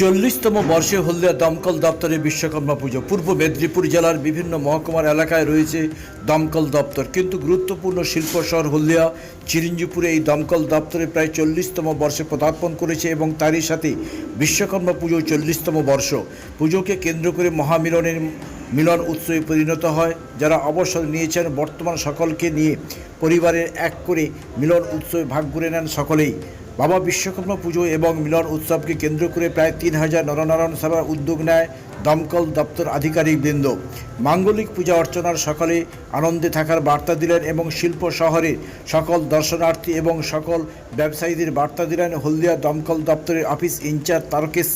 চল্লিশতম বর্ষে হলদিয়া দমকল দপ্তরে বিশ্বকর্মা পুজো। পূর্ব মেদিনীপুর জেলার বিভিন্ন মহকুমার এলাকায় রয়েছে দমকল দপ্তর। কিন্তু গুরুত্বপূর্ণ শিল্প শহর হলদিয়া, চিরিঞ্জিপুরে এই দমকল দপ্তরে প্রায় চল্লিশতম বর্ষে পদার্পণ করেছে এবং তারই সাথে বিশ্বকর্মা পুজো চল্লিশতম বর্ষ। পুজোকে কেন্দ্র করে মহামিলনের মিলন উৎসবে পরিণত হয়, যারা অবসর নিয়েছেন বর্তমান সকলকে নিয়ে পরিবারের এক করে মিলন উৎসবে ভাগ করে নেন সকলেই। বাবা বিশ্বকর্মা পুজো এবং মিলন উৎসবকে কেন্দ্র করে প্রায় তিন হাজার নরনারায়ণ সভার উদ্যোগ নেয় দমকল দপ্তর আধিকারিকবৃন্দ। মাঙ্গলিক পূজা অর্চনার সকালে আনন্দে থাকার বার্তা দিলেন এবং শিল্প শহরে সকল দর্শনার্থী এবং সকল ব্যবসায়ীদের বার্তা দিলেন হলদিয়া দমকল দপ্তরের অফিস ইনচার্জ তারকেশ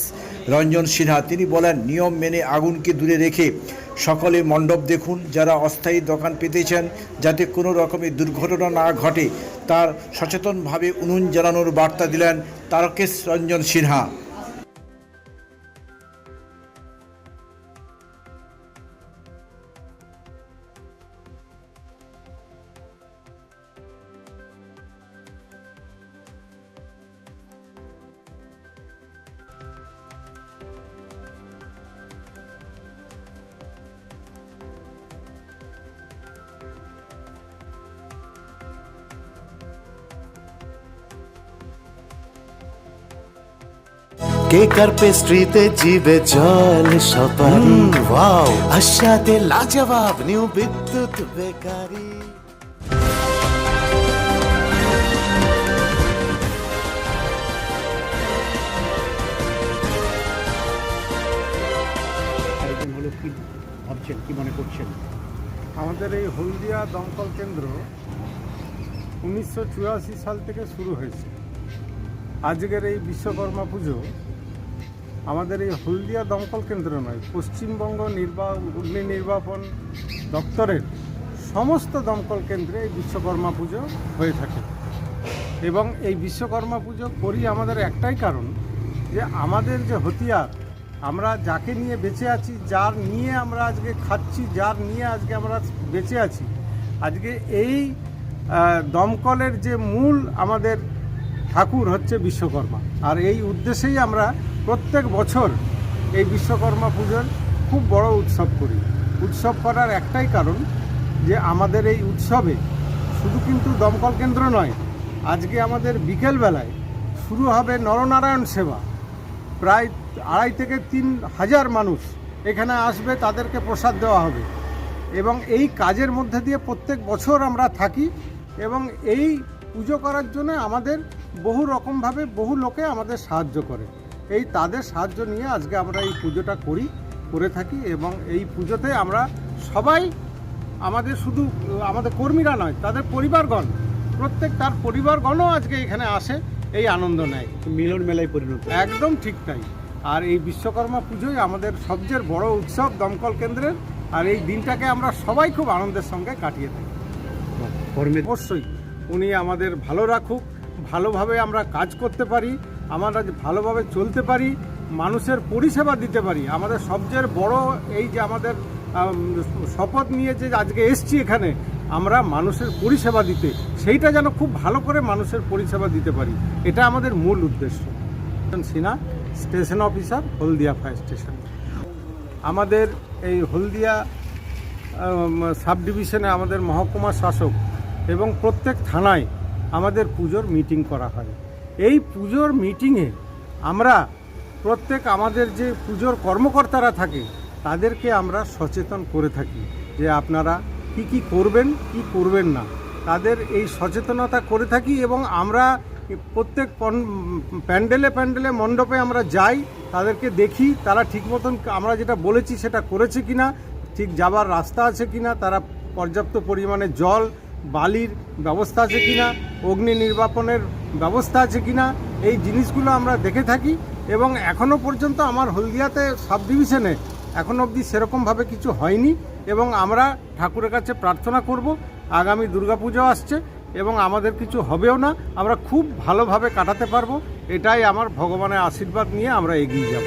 রঞ্জন সিনহা। তিনি বলেন, নিয়ম মেনে আগুনকে দূরে রেখে সকলে মণ্ডপ দেখুন, যারা অস্থায়ী দোকান পেতেছেন, যাতে কোনো রকমের দুর্ঘটনা না ঘটে। তার সচেতনভাবে উনুন জ্বালানোর বার্তা দিলেন তারকেশ রঞ্জন সিনহা। কেকার পেস্ট্রিতে জিবে জল সপারি? ওয়াও। আশাতে লাজবাব নিউ বিদ্যুৎ বেকারি। কি ভাবছেন কি মনে করছেন? আমাদের এই হলদিয়া দমকল কেন্দ্র উনিশশো চুরাশি সাল থেকে শুরু হয়েছে। আজকের এই বিশ্বকর্মা পুজো আমাদের এই হলদিয়া দমকল কেন্দ্র নয়, পশ্চিমবঙ্গ নির্বা অগ্নি নির্বাপন দপ্তরের সমস্ত দমকল কেন্দ্রে এই বিশ্বকর্মা পুজো হয়ে থাকে। এবং এই বিশ্বকর্মা পুজো করি আমাদের একটাই কারণ যে আমাদের যে হতিয়ার, আমরা যাকে নিয়ে বেঁচে আছি, যার নিয়ে আমরা আজকে খাচ্ছি, যার নিয়ে আজকে আমরা বেঁচে আছি, আজকে এই দমকলের যে মূল আমাদের ঠাকুর হচ্ছে বিশ্বকর্মা। আর এই উদ্দেশ্যেই আমরা প্রত্যেক বছর এই বিশ্বকর্মা পুজোর খুব বড় উৎসব করি। উৎসব করার একটাই কারণ যে আমাদের এই উৎসবে শুধু কিন্তু দমকল কেন্দ্র নয়, আজকে আমাদের বিকেলবেলায় শুরু হবে নরনারায়ণ সেবা। প্রায় আড়াই থেকে তিন হাজার মানুষ এখানে আসবে, তাদেরকে প্রসাদ দেওয়া হবে। এবং এই কাজের মধ্যে দিয়ে প্রত্যেক বছর আমরা থাকি এবং এই পুজো করার জন্য আমাদের বহু রকমভাবে বহু লোকে আমাদের সাহায্য করে। এই তাদের সাহায্য নিয়ে আজকে আমরা এই পুজোটা করি করে থাকি এবং এই পুজোতে আমরা সবাই আমাদের শুধু আমাদের কর্মীরা নয় তাদের পরিবারগণ প্রত্যেক তার পরিবারগণও আজকে এখানে আসে এই আনন্দ নেয়। মিলন মেলায় পরিণত একদম ঠিক তাই। আর এই বিশ্বকর্মা পুজোই আমাদের সবচেয়ে বড় উৎসব দমকল কেন্দ্রের আর এই দিনটাকে আমরা সবাই খুব আনন্দের সঙ্গে কাটিয়ে থাকি। অবশ্যই উনি আমাদের ভালো রাখুক। ভালোভাবে আমরা কাজ করতে পারি, আমরা ভালোভাবে চলতে পারি, মানুষের পরিষেবা দিতে পারি। আমাদের সবচেয়ে বড় এই যে আমাদের শপথ নিয়ে যে আজকে এসছি এখানে, আমরা মানুষের পরিষেবা দিতে, সেইটা যেন খুব ভালো করে মানুষের পরিষেবা দিতে পারি। এটা আমাদের মূল উদ্দেশ্য। Sinha, station officer, Haldia fire station. আমাদের এই হলদিয়া সাব ডিভিশনে আমাদের মহকুমা শাসক এবং প্রত্যেক থানায় আমাদের পুজোর মিটিং করা হয়। এই পুজোর মিটিংয়ে আমরা প্রত্যেক আমাদের যে পুজোর কর্মকর্তারা থাকে, তাদেরকে আমরা সচেতন করে থাকি যে আপনারা কি কি করবেন কি করবেন না। তাদের এই সচেতনতা করে থাকি এবং আমরা প্রত্যেক প্যান্ডেলে প্যান্ডেলে মণ্ডপে আমরা যাই, তাদেরকে দেখি, তারা ঠিক মতন আমরা যেটা বলেছি সেটা করেছে কিনা, ঠিক যাবার রাস্তা আছে কিনা, তারা পর্যাপ্ত পরিমাণে জল বালির ব্যবস্থা আছে কিনা, অগ্নি নির্বাপনের ব্যবস্থা আছে কিনা, এই জিনিসগুলো আমরা দেখে থাকি এবং এখনও পর্যন্ত আমার হলদিয়াতে সাব ডিভিশনে এখন অবধি সেরকমভাবে কিছু হয়নি এবং আমরা ঠাকুরের কাছে প্রার্থনা করব, আগামী দুর্গাপুজো আসছে এবং আমাদের কিছু হবেও না, আমরা খুব ভালোভাবে কাটাতে পারব, এটাই আমার ভগবানের আশীর্বাদ নিয়ে আমরা এগিয়ে যাব।